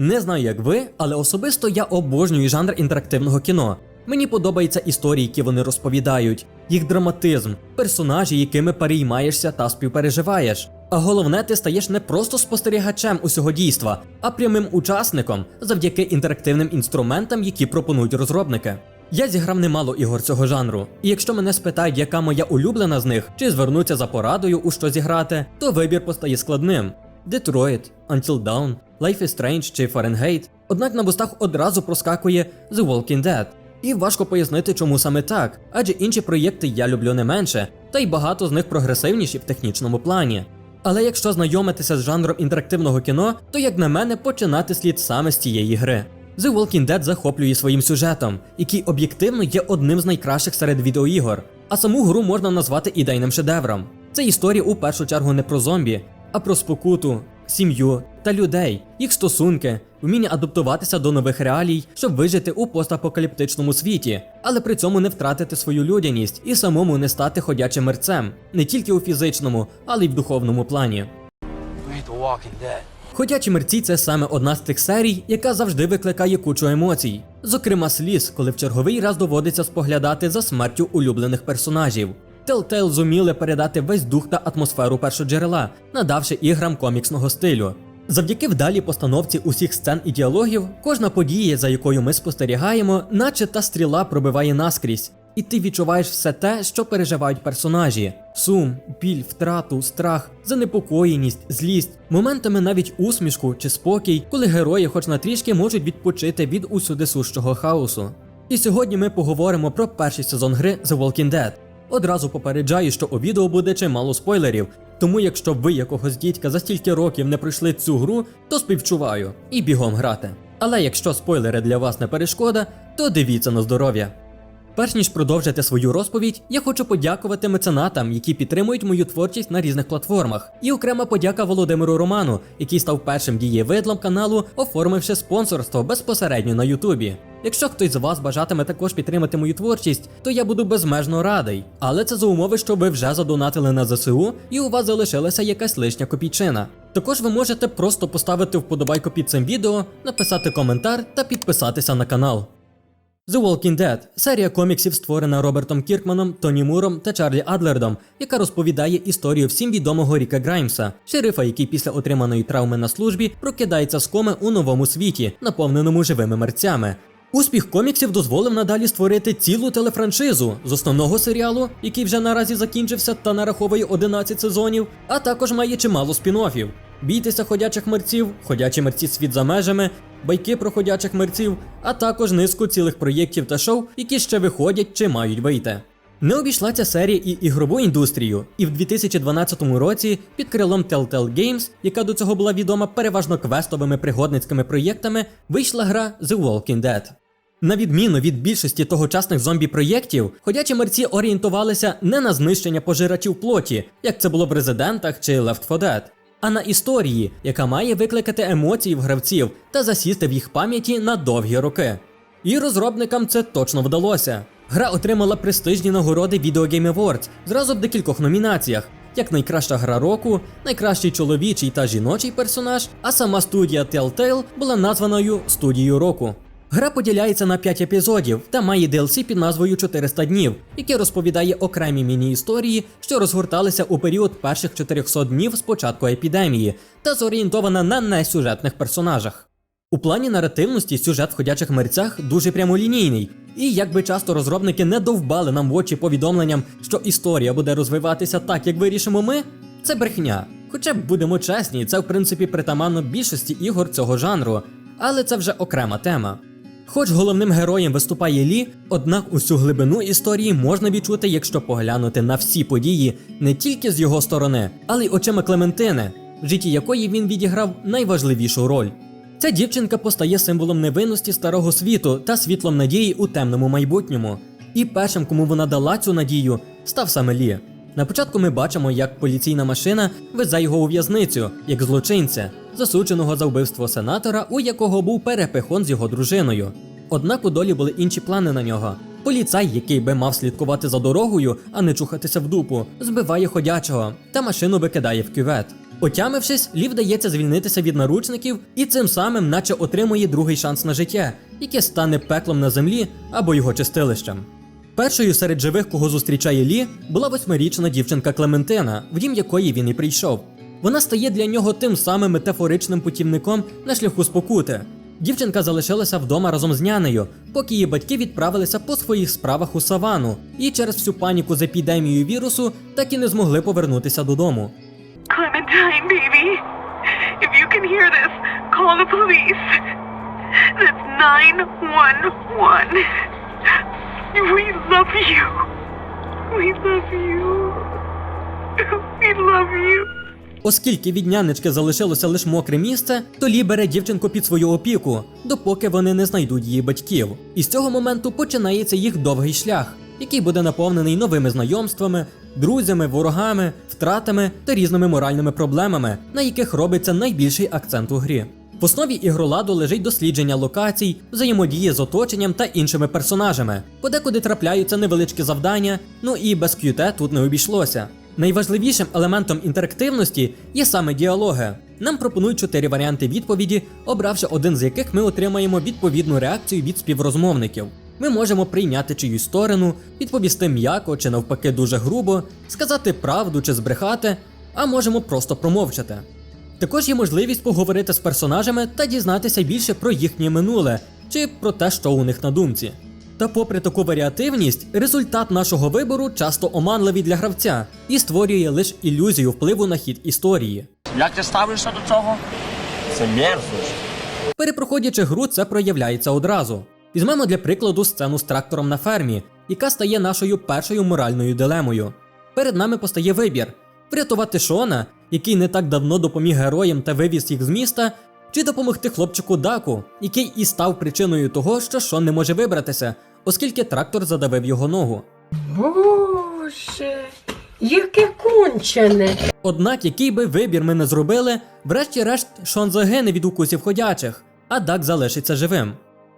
Не знаю, як ви, але особисто я обожнюю жанр інтерактивного кіно. Мені подобаються історії, які вони розповідають, їх драматизм, персонажі, якими переймаєшся та співпереживаєш. А головне, ти стаєш не просто спостерігачем усього дійства, а прямим учасником завдяки інтерактивним інструментам, які пропонують розробники. Я зіграв немало ігор цього жанру, і якщо мене спитають, яка моя улюблена з них, чи звернуться за порадою у що зіграти, то вибір постає складним. Detroit, Until Dawn, Life is Strange чи Fahrenheit, однак на вустах одразу проскакує The Walking Dead. І важко пояснити, чому саме так, адже інші проєкти я люблю не менше, та й багато з них прогресивніші в технічному плані. Але якщо знайомитися з жанром інтерактивного кіно, то як на мене починати слід саме з цієї гри. The Walking Dead захоплює своїм сюжетом, який об'єктивно є одним з найкращих серед відеоігор, а саму гру можна назвати ідейним шедевром. Це історія у першу чергу не про зомбі, а про спокуту, сім'ю та людей, їх стосунки, вміння адаптуватися до нових реалій, щоб вижити у постапокаліптичному світі, але при цьому не втратити свою людяність і самому не стати ходячим мерцем, не тільки у фізичному, але й в духовному плані. Ходячі мерці це саме одна з тих серій, яка завжди викликає кучу емоцій, зокрема сліз, коли в черговий раз доводиться споглядати за смертю улюблених персонажів. Telltale зуміли передати весь дух та атмосферу першоджерела, надавши іграм коміксного стилю. Завдяки вдалій постановці усіх сцен і діалогів, кожна подія, за якою ми спостерігаємо, наче та стріла пробиває наскрізь, і ти відчуваєш все те, що переживають персонажі: сум, біль, втрату, страх, занепокоєність, злість, моментами навіть усмішку чи спокій, коли герої, хоч на трішки, можуть відпочити від усюди сущого хаосу. І сьогодні ми поговоримо про перший сезон гри The Walking Dead. Одразу попереджаю, що у відео буде чимало спойлерів, тому якщо ви якогось дідька за стільки років не пройшли цю гру, то співчуваю і бігом грати. Але якщо спойлери для вас не перешкода, то дивіться на здоров'я. Перш ніж продовжити свою розповідь, я хочу подякувати меценатам, які підтримують мою творчість на різних платформах. І окрема подяка Володимиру Роману, який став першим дієвидлом каналу, оформивши спонсорство безпосередньо на Ютубі. Якщо хтось з вас бажатиме також підтримати мою творчість, то я буду безмежно радий. Але це за умови, що ви вже задонатили на ЗСУ і у вас залишилася якась лишня копійчина. Також ви можете просто поставити вподобайку під цим відео, написати коментар та підписатися на канал. The Walking Dead – серія коміксів, створена Робертом Кіркманом, Тоні Муром та Чарлі Адлердом, яка розповідає історію всім відомого Ріка Граймса, шерифа, який після отриманої травми на службі прокидається з коми у новому світі, наповненому живими мерцями. Успіх коміксів дозволив надалі створити цілу телефраншизу з основного серіалу, який вже наразі закінчився та нараховує 11 сезонів, а також має чимало спін-оффів. Бійтеся ходячих мерців, ходячі мерці світ за межами, байки про ходячих мерців, а також низку цілих проєктів та шоу, які ще виходять чи мають вийти. Не обійшла ця серія і ігрову індустрію, і в 2012 році під крилом Telltale Games, яка до цього була відома переважно квестовими пригодницькими проєктами, вийшла гра The Walking Dead. На відміну від більшості тогочасних зомбі-проєктів, ходячі мерці орієнтувалися не на знищення пожирачів плоті, як це було в Резидентах чи Left 4 Dead, а на історії, яка має викликати емоції в гравців та засісти в їх пам'яті на довгі роки. І розробникам це точно вдалося. Гра отримала престижні нагороди Video Game Awards зразу в декількох номінаціях, як найкраща гра року, найкращий чоловічий та жіночий персонаж, а сама студія Telltale була названою студією року. Гра поділяється на 5 епізодів та має DLC під назвою 400 днів, яке розповідає окремі міні-історії, що розгорталися у період перших 400 днів з початку епідемії, та зорієнтована на несюжетних персонажах. У плані наративності сюжет в ходячих мерцях дуже прямолінійний, і якби часто розробники не довбали нам в очі повідомленням, що історія буде розвиватися так, як вирішимо ми, це брехня. Хоча б будемо чесні, це в принципі притаманно більшості ігор цього жанру, але це вже окрема тема. Хоч головним героєм виступає Лі, однак усю глибину історії можна відчути, якщо поглянути на всі події не тільки з його сторони, але й очима Клементини, в житті якої він відіграв найважливішу роль. Ця дівчинка постає символом невинності старого світу та світлом надії у темному майбутньому. І першим, кому вона дала цю надію, став саме Лі. На початку ми бачимо, як поліційна машина везе його у в'язницю, як злочинця, засудженого за вбивство сенатора, у якого був перепихон з його дружиною. Однак у долі були інші плани на нього. Поліцай, який би мав слідкувати за дорогою, а не чухатися в дупу, збиває ходячого та машину викидає в кювет. Отямившись, Лі вдається звільнитися від наручників і цим самим наче отримує другий шанс на життя, яке стане пеклом на землі або його чистилищем. Першою серед живих, кого зустрічає Лі, була восьмирічна дівчинка Клементина, в дім якої він і прийшов. Вона стає для нього тим самим метафоричним путівником на шляху спокути. Дівчинка залишилася вдома разом з нянею, поки її батьки відправилися по своїх справах у савану, і через всю паніку з епідемією вірусу так і не змогли повернутися додому. Clementine, baby. If you can hear this, call the police. That's 911. We love you. We love you. We love you. Оскільки від нянечки залишилося лише мокре місце, то Лі бере дівчинку під свою опіку, допоки вони не знайдуть її батьків. І з цього моменту починається їх довгий шлях, який буде наповнений новими знайомствами, друзями, ворогами, втратами та різними моральними проблемами, на яких робиться найбільший акцент у грі. В основі ігроладу лежить дослідження локацій, взаємодії з оточенням та іншими персонажами. Подекуди трапляються невеличкі завдання, ну і без QT тут не обійшлося. Найважливішим елементом інтерактивності є саме діалоги. Нам пропонують чотири варіанти відповіді, обравши один з яких ми отримаємо відповідну реакцію від співрозмовників. Ми можемо прийняти чиюсь сторону, відповісти м'яко чи навпаки дуже грубо, сказати правду чи збрехати, а можемо просто промовчати. Також є можливість поговорити з персонажами та дізнатися більше про їхнє минуле чи про те, що у них на думці. Та попри таку варіативність, результат нашого вибору часто оманливий для гравця і створює лише ілюзію впливу на хід історії. Як ти ставишся до цього? Це мерзость. Перепроходячи гру, це проявляється одразу. Візьмемо для прикладу сцену з трактором на фермі, яка стає нашою першою моральною дилемою. Перед нами постає вибір: врятувати Шона, який не так давно допоміг героям та вивіз їх з міста, чи допомогти хлопчику Даку, який і став причиною того, що Шон не може вибратися, оскільки трактор задавив його ногу. Боже, яке кончене. Однак, який би вибір ми не зробили, врешті-решт Шон загине від укусів ходячих, а Дак залишиться живим.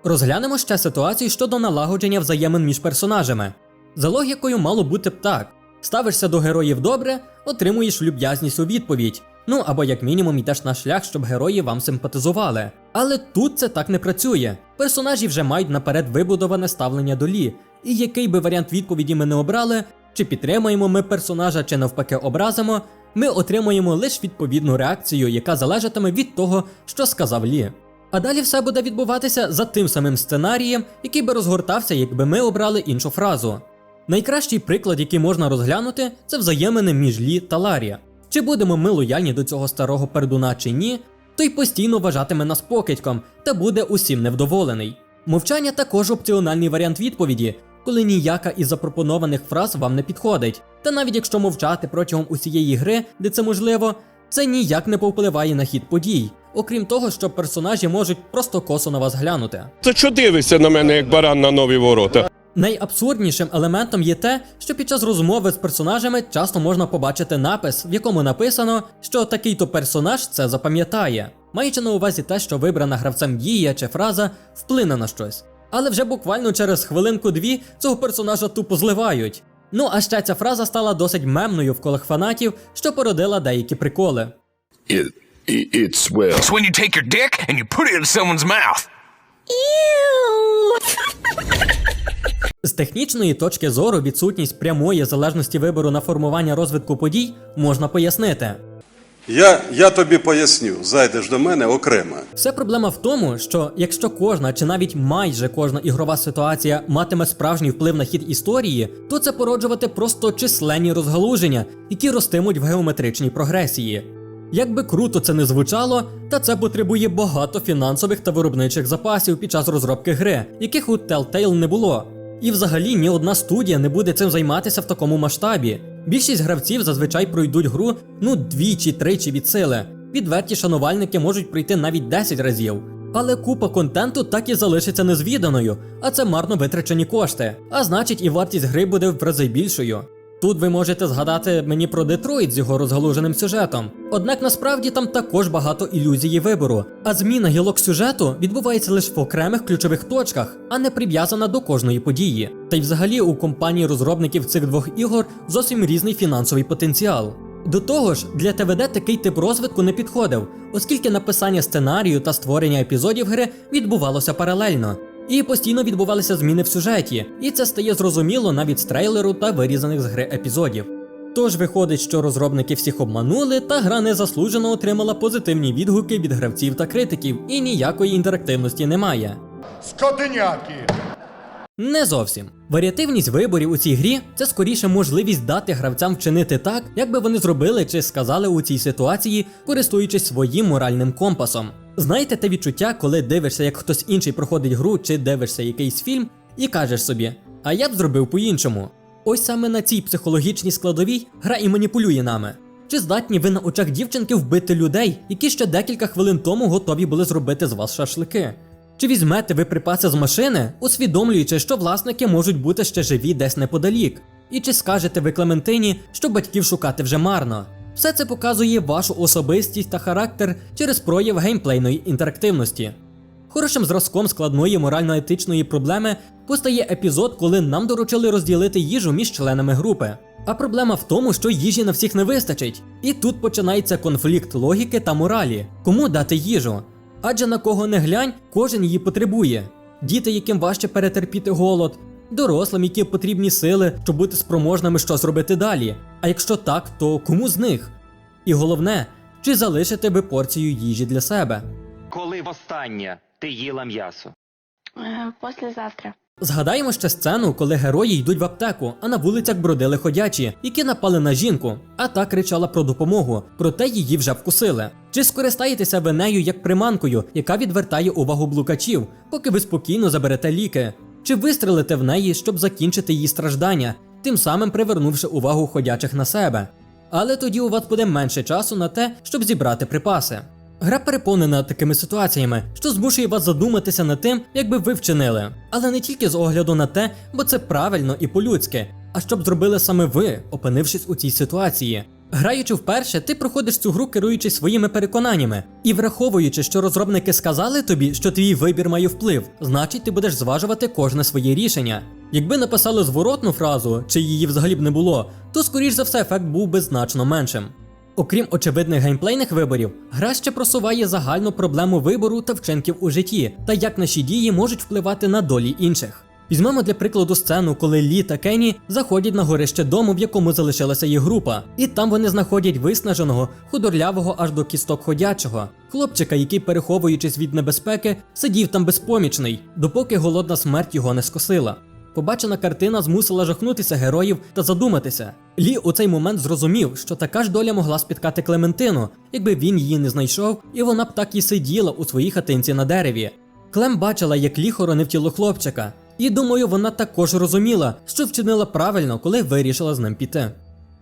Розглянемо ще ситуацію щодо налагодження взаємин між персонажами. За логікою мало бути б так: ставишся до героїв добре, отримуєш люб'язність у відповідь. Ну або як мінімум йдеш на шлях, щоб герої вам симпатизували. Але тут це так не працює. Персонажі вже мають наперед вибудоване ставлення до Лі, і який би варіант відповіді ми не обрали, чи підтримаємо ми персонажа, чи навпаки образимо, ми отримуємо лише відповідну реакцію, яка залежатиме від того, що сказав Лі. А далі все буде відбуватися за тим самим сценарієм, який би розгортався, якби ми обрали іншу фразу. Найкращий приклад, який можна розглянути, це взаємини між Лі та Ларі. Чи будемо ми лояльні до цього старого пердуна чи ні, той постійно вважатиме нас покидьком та буде усім невдоволений. Мовчання також опціональний варіант відповіді, коли ніяка із запропонованих фраз вам не підходить. Та навіть якщо мовчати протягом усієї гри, де це можливо, це ніяк не повпливає на хід подій, окрім того, що персонажі можуть просто косо на вас глянути. Ти що дивишся на мене, як баран на нові ворота? Найабсурднішим елементом є те, що під час розмови з персонажами часто можна побачити напис, в якому написано, що такий-то персонаж це запам'ятає, маючи на увазі те, що вибрана гравцем дія чи фраза вплине на щось. Але вже буквально через хвилинку-дві цього персонажа тупо зливають. Ну а ще ця фраза стала досить мемною в колах фанатів, що породила деякі приколи. It, it, it's well. It's when you take your dick and you put it in someone's mouth. З технічної точки зору відсутність прямої залежності вибору на формування розвитку подій можна пояснити. Я, я тобі поясню, зайдеш до мене окремо. Вся проблема в тому, що якщо кожна чи навіть майже кожна ігрова ситуація матиме справжній вплив на хід історії, то це породжувати просто численні розгалуження, які ростимуть в геометричній прогресії. Як би круто це не звучало, та це потребує багато фінансових та виробничих запасів під час розробки гри, яких у Telltale не було. І взагалі ні одна студія не буде цим займатися в такому масштабі. Більшість гравців зазвичай пройдуть гру ну двічі-тричі від сили. Відверті шанувальники можуть пройти навіть 10 разів. Але купа контенту так і залишиться незвіданою, а це марно витрачені кошти. А значить, і вартість гри буде в рази більшою. Тут ви можете згадати мені про Детройт з його розгалуженим сюжетом. Однак насправді там також багато ілюзії вибору, а зміна гілок сюжету відбувається лише в окремих ключових точках, а не прив'язана до кожної події. Та й взагалі у компанії розробників цих двох ігор зовсім різний фінансовий потенціал. До того ж, для ТВД такий тип розвитку не підходив, оскільки написання сценарію та створення епізодів гри відбувалося паралельно. І постійно відбувалися зміни в сюжеті, і це стає зрозуміло навіть з трейлеру та вирізаних з гри епізодів. Тож виходить, що розробники всіх обманули, та гра незаслужено отримала позитивні відгуки від гравців та критиків, і ніякої інтерактивності немає. Скотиняки! Не зовсім. Варіативність виборів у цій грі це скоріше можливість дати гравцям вчинити так, як би вони зробили чи сказали у цій ситуації, користуючись своїм моральним компасом. Знаєте те відчуття, коли дивишся, як хтось інший проходить гру, чи дивишся якийсь фільм, і кажеш собі, а я б зробив по-іншому. Ось саме на цій психологічній складовій гра і маніпулює нами. Чи здатні ви на очах дівчинки вбити людей, які ще декілька хвилин тому готові були зробити з вас шашлики? Чи візьмете ви припаси з машини, усвідомлюючи, що власники можуть бути ще живі десь неподалік? І чи скажете ви Клементині, що батьків шукати вже марно? Все це показує вашу особистість та характер через прояв геймплейної інтерактивності. Хорошим зразком складної морально-етичної проблеми постає епізод, коли нам доручили розділити їжу між членами групи. А проблема в тому, що їжі на всіх не вистачить. І тут починається конфлікт логіки та моралі. Кому дати їжу? Адже на кого не глянь, кожен її потребує. Діти, яким важче перетерпіти голод, дорослим, які потрібні сили, щоб бути спроможними що зробити далі. А якщо так, то кому з них? І головне, чи залишите ви порцію їжі для себе? Коли востаннє ти їла м'ясо? Е, Послезавтра. Згадаємо ще сцену, коли герої йдуть в аптеку, а на вулицях бродили ходячі, які напали на жінку, а та кричала про допомогу, проте її вже вкусили. Чи скористаєтеся ви нею як приманкою, яка відвертає увагу блукачів, поки ви спокійно заберете ліки? Чи вистрелите в неї, щоб закінчити її страждання, тим самим привернувши увагу ходячих на себе? Але тоді у вас буде менше часу на те, щоб зібрати припаси. Гра переповнена такими ситуаціями, що змушує вас задуматися над тим, як би ви вчинили. Але не тільки з огляду на те, бо це правильно і по-людськи, а щоб зробили саме ви, опинившись у цій ситуації. Граючи вперше, ти проходиш цю гру, керуючись своїми переконаннями, і враховуючи, що розробники сказали тобі, що твій вибір має вплив, значить ти будеш зважувати кожне своє рішення. Якби написали зворотну фразу, чи її взагалі б не було, то скоріш за все ефект був би значно меншим. Окрім очевидних геймплейних виборів, гра ще просуває загальну проблему вибору та вчинків у житті, та як наші дії можуть впливати на долі інших. Візьмемо для прикладу сцену, коли Лі та Кенні заходять на горище дому, в якому залишилася їх група, і там вони знаходять виснаженого, худорлявого аж до кісток ходячого, хлопчика, який, переховуючись від небезпеки, сидів там безпомічний, допоки голодна смерть його не скосила. Побачена картина змусила жахнутися героїв та задуматися. Лі у цей момент зрозумів, що така ж доля могла спіткати Клементину, якби він її не знайшов, і вона б так і сиділа у своїй хатинці на дереві. Клем бачила, як Лі хоронив тіло хлопчика, і думаю, вона також розуміла, що вчинила правильно, коли вирішила з ним піти.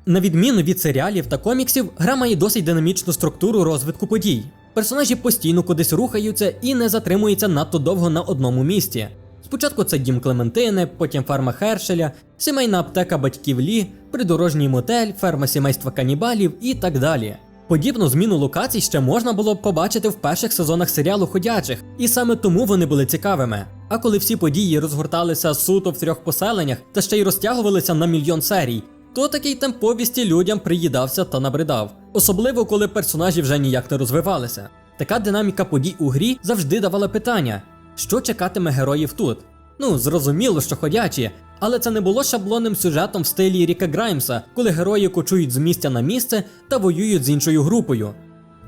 На відміну від серіалів та коміксів, гра має досить динамічну структуру розвитку подій. Персонажі постійно кудись рухаються і не затримуються надто довго на одному місці. Спочатку це дім Клементини, потім ферма Хершеля, сімейна аптека батьків Лі, придорожній мотель, ферма сімейства канібалів і так далі. Подібну зміну локацій ще можна було б побачити в перших сезонах серіалу Ходячих, і саме тому вони були цікавими. А коли всі події розгорталися суто в трьох поселеннях та ще й розтягувалися на мільйон серій, то такий темп повісті людям приїдався та набридав, особливо коли персонажі вже ніяк не розвивалися. Така динаміка подій у грі завжди давала питання: що чекатиме героїв тут? Ну, зрозуміло, що ходячі, але це не було шаблонним сюжетом в стилі Ріка Граймса, коли герої кочують з місця на місце та воюють з іншою групою.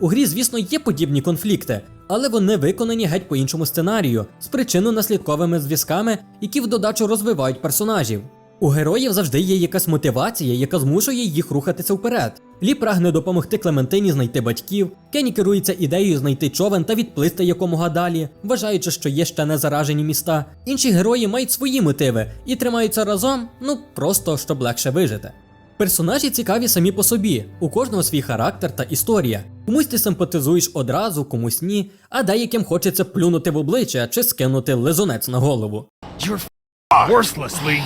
У грі, звісно, є подібні конфлікти, але вони виконані геть по іншому сценарію, з причинно-наслідковими зв'язками, які в додачу розвивають персонажів. У героїв завжди є якась мотивація, яка змушує їх рухатися вперед. Лі прагне допомогти Клементині знайти батьків, Кенні керується ідеєю знайти човен та відплисти якомога далі, вважаючи, що є ще не заражені міста. Інші герої мають свої мотиви і тримаються разом, ну просто щоб легше вижити. Персонажі цікаві самі по собі, у кожного свій характер та історія. Комусь ти симпатизуєш одразу, комусь ні, а деяким хочеться плюнути в обличчя чи скинути лизунець на голову. You're worthless, Lee.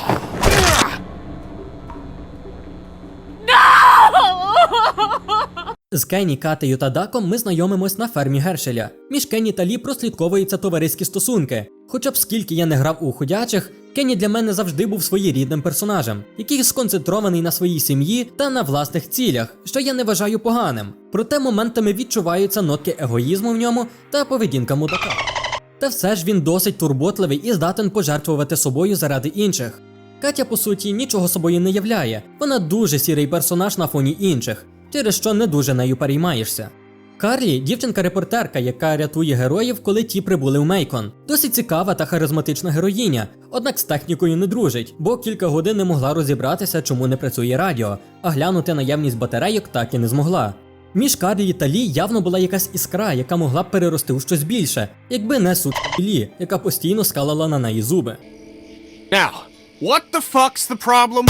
З Кенні, Катею та Даком ми знайомимось на фермі Гершеля. Між Кенні та Лі прослідковуються товариські стосунки. Хоча б скільки я не грав у ходячих, Кенні для мене завжди був своєрідним персонажем, який сконцентрований на своїй сім'ї та на власних цілях, що я не вважаю поганим. Проте моментами відчуваються нотки егоїзму в ньому та поведінка мудака. Та все ж він досить турботливий і здатен пожертвувати собою заради інших. Катя, по суті, нічого собою не являє, вона дуже сірий персонаж на фоні інших, через що не дуже нею переймаєшся. Карлі дівчинка-репортерка, яка рятує героїв, коли ті прибули в Мейкон. Досить цікава та харизматична героїня, однак з технікою не дружить, бо кілька годин не могла розібратися, чому не працює радіо, а глянути наявність батарейок так і не змогла. Між Карлі та Лі явно була якась іскра, яка могла б перерости у щось більше, якби не суть Лі, яка постійно скалила на неї зуби. Now, what the fuck's the problem?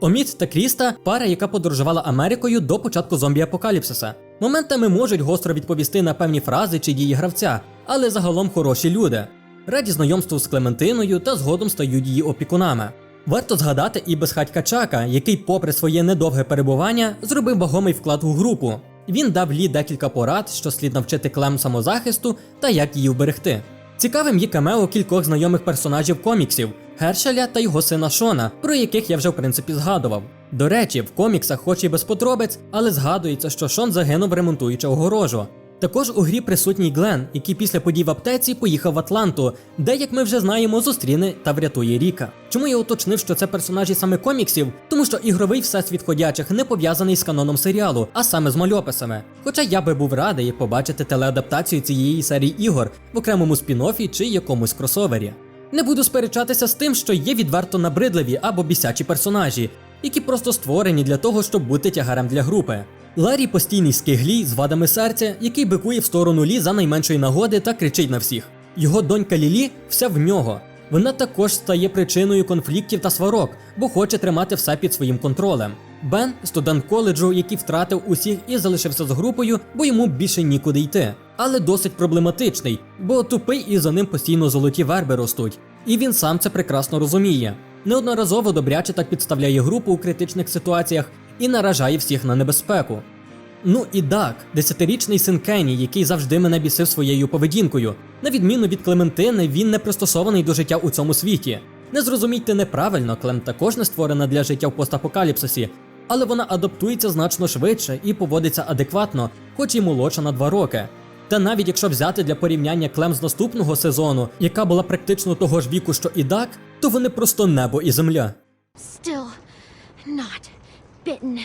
Омід та Кріста пара, яка подорожувала Америкою до початку зомбі-апокаліпсиса. Моментами можуть гостро відповісти на певні фрази чи дії гравця, але загалом хороші люди. Раді знайомству з Клементиною та згодом стають її опікунами. Варто згадати і безхатька Чака, який, попри своє недовге перебування, зробив вагомий вклад у групу. Він дав Лі декілька порад, що слід навчити клем самозахисту та як її вберегти. Цікавим є камео кількох знайомих персонажів коміксів Гершеля та його сина Шона, про яких я вже в принципі згадував. До речі, в коміксах, хоч і без подробиць, але згадується, що Шон загинув ремонтуючи огорожу. Також у грі присутній Глен, який після подій в аптеці поїхав в Атланту, де, як ми вже знаємо, зустріне та врятує Ріка. Чому я уточнив, що це персонажі саме коміксів? Тому що ігровий всесвіт ходячих не пов'язаний з каноном серіалу, а саме з мальописами. Хоча я би був радий побачити телеадаптацію цієї серії ігор в окремому спін-оффі чи якомусь кросовері. Не буду сперечатися з тим, що є відверто набридливі або бісячі персонажі, які просто створені для того, щоб бути тягарем для групи. Ларі постійний скиглій з вадами серця, який бикує в сторону Лі за найменшої нагоди та кричить на всіх. Його донька Лілі все в нього. Вона також стає причиною конфліктів та сварок, бо хоче тримати все під своїм контролем. Бен студент коледжу, який втратив усіх і залишився з групою, бо йому більше нікуди йти. Але досить проблематичний, бо тупий і за ним постійно золоті верби ростуть. І він сам це прекрасно розуміє. Неодноразово добряче так підставляє групу у критичних ситуаціях і наражає всіх на небезпеку. Ну і Дак, десятирічний син Кенні, який завжди мене бісив своєю поведінкою. На відміну від Клементини, він не пристосований до життя у цьому світі. Не зрозумійте неправильно, Клем також не створена для життя в постапокаліпсисі, але вона адаптується значно швидше і поводиться адекватно, хоч і молодша на два роки. Та навіть якщо взяти для порівняння Клем з наступного сезону, яка була практично того ж віку, що і Дак, то вони просто небо і земля. Still not bitten.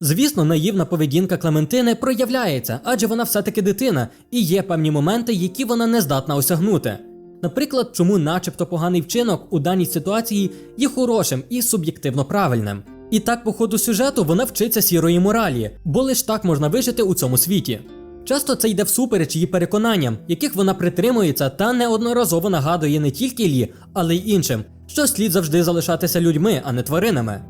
Звісно, наївна поведінка Клементини проявляється, адже вона все-таки дитина, і є певні моменти, які вона не здатна осягнути. Наприклад, чому начебто поганий вчинок у даній ситуації є хорошим і суб'єктивно правильним. І так, по ходу сюжету, вона вчиться сірої моралі, бо лиш так можна вижити у цьому світі. Часто це йде всупереч її переконанням, яких вона притримується та неодноразово нагадує не тільки Лі, але й іншим, що слід завжди залишатися людьми, а не тваринами.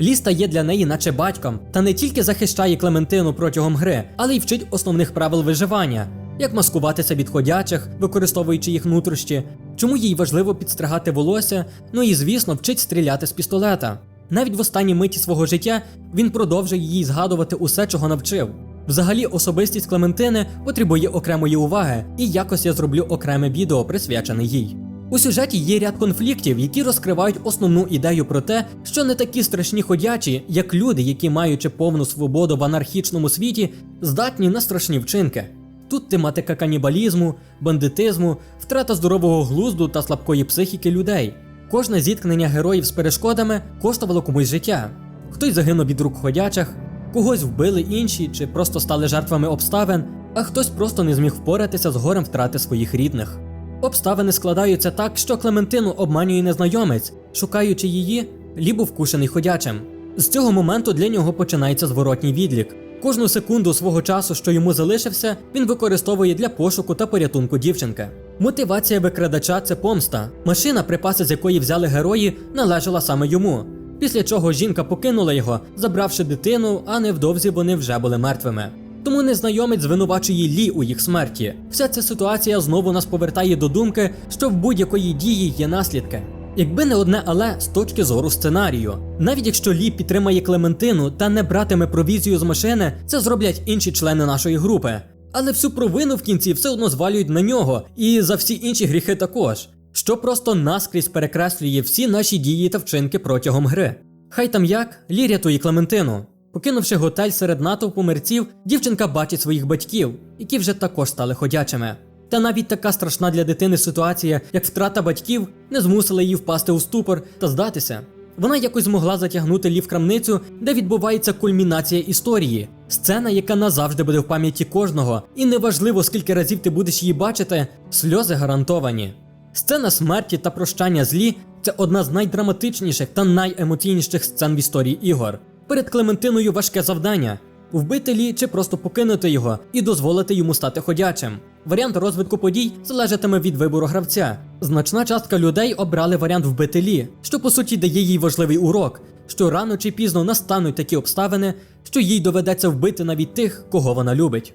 Лі стає для неї наче батьком, та не тільки захищає Клементину протягом гри, але й вчить основних правил виживання, як маскуватися від ходячих, використовуючи їх нутрощі, чому їй важливо підстригати волосся, ну і звісно, вчить стріляти з пістолета. Навіть в останній миті свого життя він продовжує їй згадувати усе, чого навчив. Взагалі, особистість Клементини потребує окремої уваги, і якось я зроблю окреме відео присвячене їй. У сюжеті є ряд конфліктів, які розкривають основну ідею про те, що не такі страшні ходячі, як люди, які, маючи повну свободу в анархічному світі, здатні на страшні вчинки. Тут тематика канібалізму, бандитизму, втрата здорового глузду та слабкої психіки людей. Кожне зіткнення героїв з перешкодами коштувало комусь життя. Хтось загинув від рук ходячих, когось вбили інші чи просто стали жертвами обставин, а хтось просто не зміг впоратися з горем втрати своїх рідних. Обставини складаються так, що Клементину обманює незнайомець, шукаючи її, Лі був вкушений ходячим. З цього моменту для нього починається зворотній відлік. Кожну секунду свого часу, що йому залишився, він використовує для пошуку та порятунку дівчинки. Мотивація викрадача це помста. Машина, припаси з якої взяли герої, належала саме йому. Після чого жінка покинула його, забравши дитину, а невдовзі вони вже були мертвими. Тому незнайомець звинувачує Лі у їх смерті. Вся ця ситуація знову нас повертає до думки, що в будь-якої дії є наслідки. Якби не одне але з точки зору сценарію. Навіть якщо Лі підтримає Клементину та не братиме провізію з машини, це зроблять інші члени нашої групи. Але всю провину в кінці все одно звалюють на нього і за всі інші гріхи також, що просто наскрізь перекреслює всі наші дії та вчинки протягом гри. Хай там як, Лі рятує Клементину. Покинувши готель серед натовпу мерців, дівчинка бачить своїх батьків, які вже також стали ходячими. Та навіть така страшна для дитини ситуація, як втрата батьків, не змусила її впасти у ступор та здатися. Вона якось змогла затягнути Лі в крамницю, де відбувається кульмінація історії, сцена, яка назавжди буде в пам'яті кожного, і неважливо, скільки разів ти будеш її бачити, сльози гарантовані. Сцена смерті та прощання з Лі – це одна з найдраматичніших та найемоційніших сцен в історії ігор. Перед Клементиною важке завдання вбити Лі чи просто покинути його і дозволити йому стати ходячим. Варіант розвитку подій залежатиме від вибору гравця. Значна частка людей обрали варіант вбити Лі, що по суті дає їй важливий урок, що рано чи пізно настануть такі обставини, що їй доведеться вбити навіть тих, кого вона любить.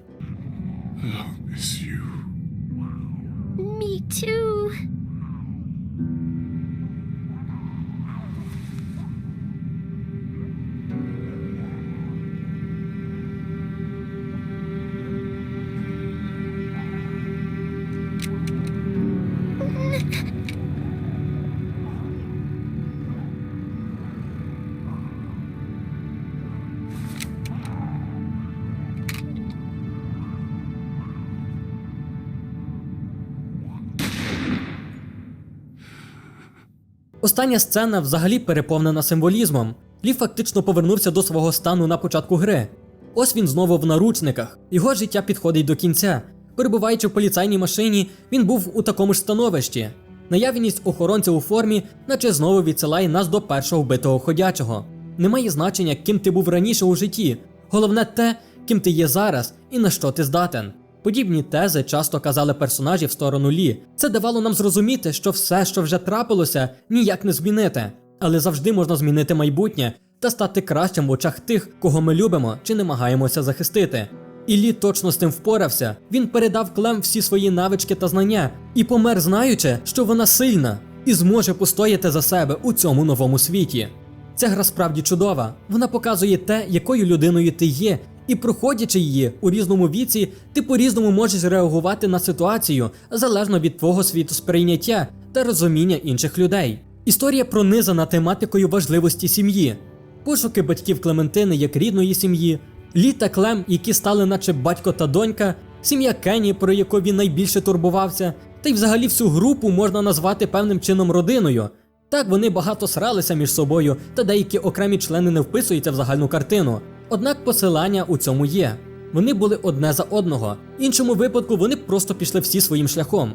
Остання сцена взагалі переповнена символізмом. Лі фактично повернувся до свого стану на початку гри. Ось він знову в наручниках. Його життя підходить до кінця. Перебуваючи в поліцайній машині, він був у такому ж становищі. Наявність охоронця у формі, наче знову відсилає нас до першого вбитого ходячого. Немає значення, ким ти був раніше у житті. Головне те, ким ти є зараз і на що ти здатен. Подібні тези часто казали персонажі в сторону Лі. Це давало нам зрозуміти, що все, що вже трапилося, ніяк не змінити, але завжди можна змінити майбутнє та стати кращим в очах тих, кого ми любимо чи намагаємося захистити. І Лі точно з тим впорався. Він передав Клем всі свої навички та знання і помер, знаючи, що вона сильна і зможе постояти за себе у цьому новому світі. Ця гра справді чудова. Вона показує те, якою людиною ти є, і проходячи її у різному віці, ти по-різному можеш реагувати на ситуацію залежно від твого світосприйняття та розуміння інших людей. Історія пронизана тематикою важливості сім'ї, пошуки батьків Клементини як рідної сім'ї, Лі та Клем, які стали наче батько та донька, сім'я Кенні, про яку він найбільше турбувався, та й взагалі всю групу можна назвати певним чином родиною. Так вони багато сралися між собою, та деякі окремі члени не вписуються в загальну картину. Однак посилання у цьому є. Вони були одне за одного. В іншому випадку вони просто пішли всі своїм шляхом.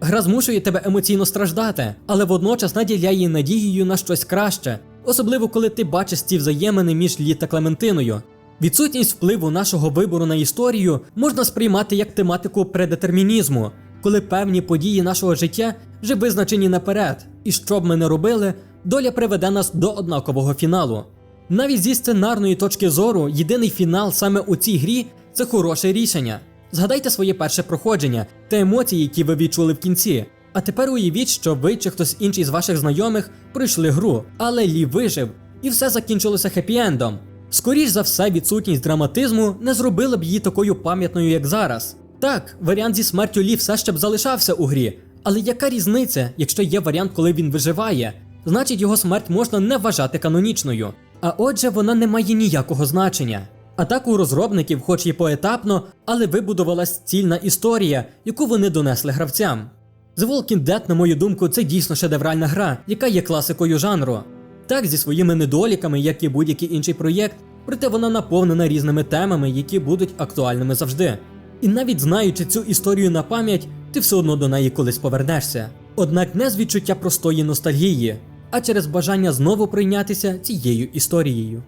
Гра змушує тебе емоційно страждати, але водночас наділяє надією на щось краще, особливо коли ти бачиш ці взаємини між Лі та Клементиною. Відсутність впливу нашого вибору на історію можна сприймати як тематику предетермінізму, коли певні події нашого життя вже визначені наперед, і що б ми не робили, доля приведе нас до однакового фіналу. Навіть зі сценарної точки зору, єдиний фінал саме у цій грі це хороше рішення. Згадайте своє перше проходження та емоції, які ви відчули в кінці. А тепер уявіть, що ви чи хтось інший з ваших знайомих пройшли гру, але Лі вижив, і все закінчилося хеппі-ендом. Скоріш за все, відсутність драматизму не зробила б її такою пам'ятною, як зараз. Так, варіант зі смертю Лі все ще б залишався у грі, але яка різниця, якщо є варіант, коли він виживає? Значить, його смерть можна не вважати канонічною. А отже, вона не має ніякого значення. А так у розробників, хоч і поетапно, але вибудувалась цільна історія, яку вони донесли гравцям. The Walking Dead, на мою думку, це дійсно шедевральна гра, яка є класикою жанру. Так, зі своїми недоліками, як і будь-який інший проєкт, проте вона наповнена різними темами, які будуть актуальними завжди. І навіть знаючи цю історію на пам'ять, ти все одно до неї колись повернешся. Однак не з відчуття простої ностальгії, а через бажання знову прийнятися цією історією.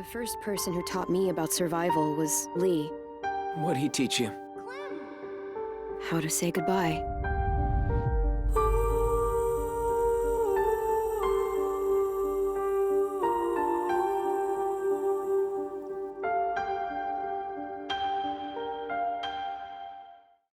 The first person who taught me about survival was Lee. What'd he teach you? How to say goodbye.